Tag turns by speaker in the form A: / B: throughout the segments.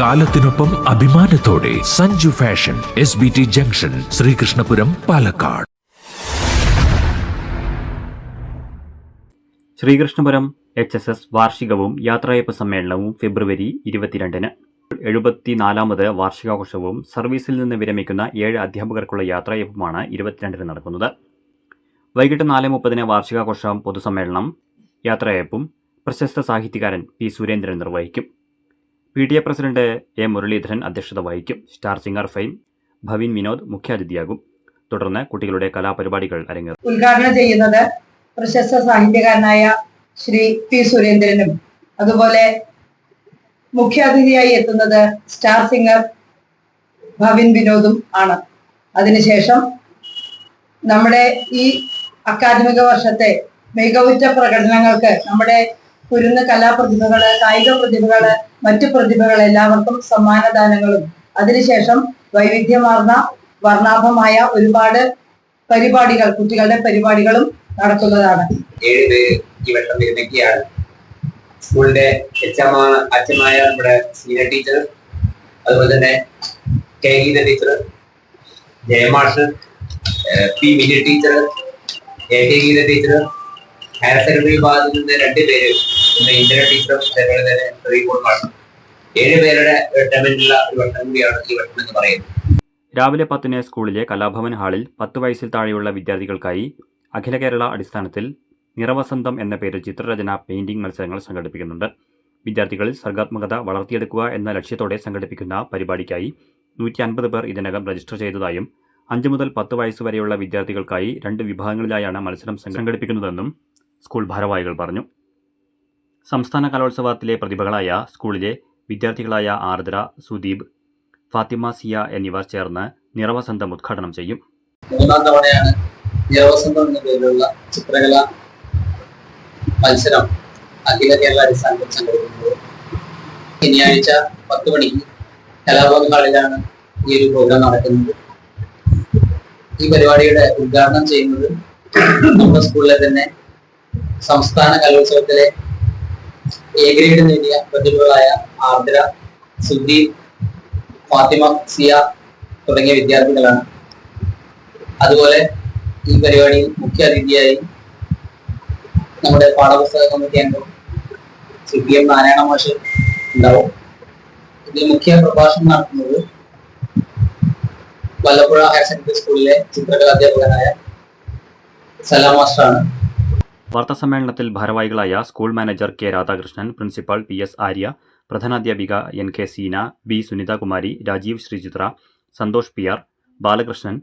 A: കാലത്തിനൊപ്പം അഭിമാനത്തോടെ Sanju fashion S B T junction Sreekrishnapuram Palakkad.
B: Sreekrishnapuram H S S വാർഷികവും യാത്രയപ്പ് സമ്മേളനവും ഫെബ്രുവരി ഇരുപത്തിരണ്ടിന്. എഴുപത്തിനാലാമത് വാർഷികാഘോഷവും സർവീസിൽ നിന്ന് വിരമിക്കുന്ന ഏഴ് അധ്യാപകർക്കുള്ള യാത്രയപ്പുമാണ് ഇരുപത്തിരണ്ടിന് നടക്കുന്നത്. വൈകിട്ട് നാല് മുപ്പതിന് വാർഷികാഘോഷം പൊതുസമ്മേളനം യാത്രയപ്പും പ്രശസ്ത സാഹിത്യകാരൻ പി സുരേന്ദ്രൻ നിർവഹിക്കും. P T A president A Muraleedharan അധ്യക്ഷത വഹിക്കും. Star singer fame Bhavin Vinod മുഖ്യാതിഥിയാകും. തുടർന്ന് കുട്ടികളുടെ കലാപരിപാടികൾ അരങ്ങേറും.
C: ഉദ്ഘാടനം ചെയ്യുന്നത് പ്രശസ്ത സാഹിത്യകാരനായ ശ്രീ പി സുരേന്ദ്രനും അതുപോലെ മുഖ്യാതിഥിയായി എത്തുന്നത് സ്റ്റാർ സിംഗർ ഭവിൻ വിനോദും ആണ്. അതിനുശേഷം നമ്മുടെ ഈ അക്കാദമിക വർഷത്തെ മികവുറ്റ പ്രകടനങ്ങൾക്ക് നമ്മുടെ കുരുന്ന് കലാപ്രതിഭകൾ കായിക പ്രതിഭകൾ മറ്റു പ്രതിഭകൾ എല്ലാവർക്കും സമ്മാനദാനങ്ങളും. അതിനുശേഷം വൈവിധ്യമാർന്ന വർണാഭമായ ഒരുപാട് പരിപാടികൾ കുട്ടികളുടെ പരിപാടികളും നടത്തുന്നതാണ്.
D: ഏഴ് പേര് ഈ വട്ടം വിരമിക്കുകയാണ് സ്കൂളിന്റെ അച്ഛമായ നമ്മുടെ സീനിയർ ടീച്ചർ അതുപോലെ തന്നെ K Geetha teacher ജയമാഷ് P Mini teacher A K Geetha teacher higher secondary വിഭാഗത്തിൽ നിന്ന് രണ്ട് പേര് പിന്നെ ഇന്ദിര ടീച്ചറും അതേപോലെ ഒരു എന്ന്
B: രാവിലെ പത്തിന് സ്കൂളിലെ കലാഭവൻ ഹാളിൽ പത്ത് വയസ്സിൽ താഴെയുള്ള വിദ്യാർത്ഥികൾക്കായി അഖില കേരള അടിസ്ഥാനത്തിൽ നിറവസന്തം എന്ന പേരിൽ ചിത്രരചന പെയിന്റിംഗ് മത്സരങ്ങൾ സംഘടിപ്പിക്കുന്നുണ്ട്. വിദ്യാർത്ഥികളിൽ സർഗാത്മകത വളർത്തിയെടുക്കുക എന്ന ലക്ഷ്യത്തോടെ സംഘടിപ്പിക്കുന്ന പരിപാടിക്കായി നൂറ്റി അൻപത് പേർ ഇതിനകം രജിസ്റ്റർ ചെയ്തതായും അഞ്ച് മുതൽ പത്ത് വയസ്സ് വരെയുള്ള വിദ്യാർത്ഥികൾക്കായി രണ്ട് വിഭാഗങ്ങളിലായാണ് മത്സരം സംഘടിപ്പിക്കുന്നതെന്നും സ്കൂൾ ഭാരവാഹികൾ പറഞ്ഞു. സംസ്ഥാന കലോത്സവത്തിലെ പ്രതിഭകളായ സ്കൂളിലെ വിദ്യാർത്ഥികളായ ആർദ്ര സുദീപ് ഫാത്തിമ സിയ എന്നിവർ ചേർന്ന് നിറവസന്തം ഉദ്ഘാടനം ചെയ്യും.
E: മൂന്നാം തവണയാണ് നിറവസന്തം എന്ന പേരിലുള്ള ചിത്രകല മത്സരം അഖില കേരള അടിസ്ഥാനത്തിൽ സംഘടിപ്പിക്കുന്നത്. ശനിയാഴ്ച പത്ത് മണിക്ക് കലാഭവൻ ഹാളിലാണ് ഈ ഒരു പ്രോഗ്രാം നടക്കുന്നത്. ഈ പരിപാടിയുടെ ഉദ്ഘാടനം ചെയ്യുന്നത് നമ്മുടെ സ്കൂളിലെ തന്നെ സംസ്ഥാന കലോത്സവത്തിലെ എ ഗ്രേഡ് നേടിയ പ്രതിഭകളായ ആർദ്ര സുദീപ് ഫാത്തിമ സിയ തുടങ്ങിയ വിദ്യാർത്ഥികളാണ്. അതുപോലെ ഈ പരിപാടിയിൽ മുഖ്യ അതിഥിയായി നമ്മുടെ പാഠപുസ്തക കമ്മിറ്റി അംഗം സി പി എം നാരായണ മാഷ് ഉണ്ടാവും. ഇതിൽ മുഖ്യ പ്രഭാഷണം നടത്തുന്നത് വല്ലപ്പുഴ ഹയർ സെക്കൻഡറി സ്കൂളിലെ ചിത്രകലാധ്യാപകനായ സലാം മാസ്റ്ററാണ്.
B: വാർത്താസമ്മേളനത്തിൽ ഭാരവാഹികളായ school manager K Radhakrishnan principal P S Arya പ്രധാനാധ്യാപിക N K Seena B Sunithakumari Rajeev Sreechithra Santhosh P R Balakrishnan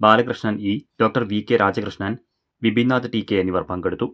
B: Balakrishnan E doctor V K Rajakrishnan Bibinath T K എന്നിവർ പങ്കെടുത്തു.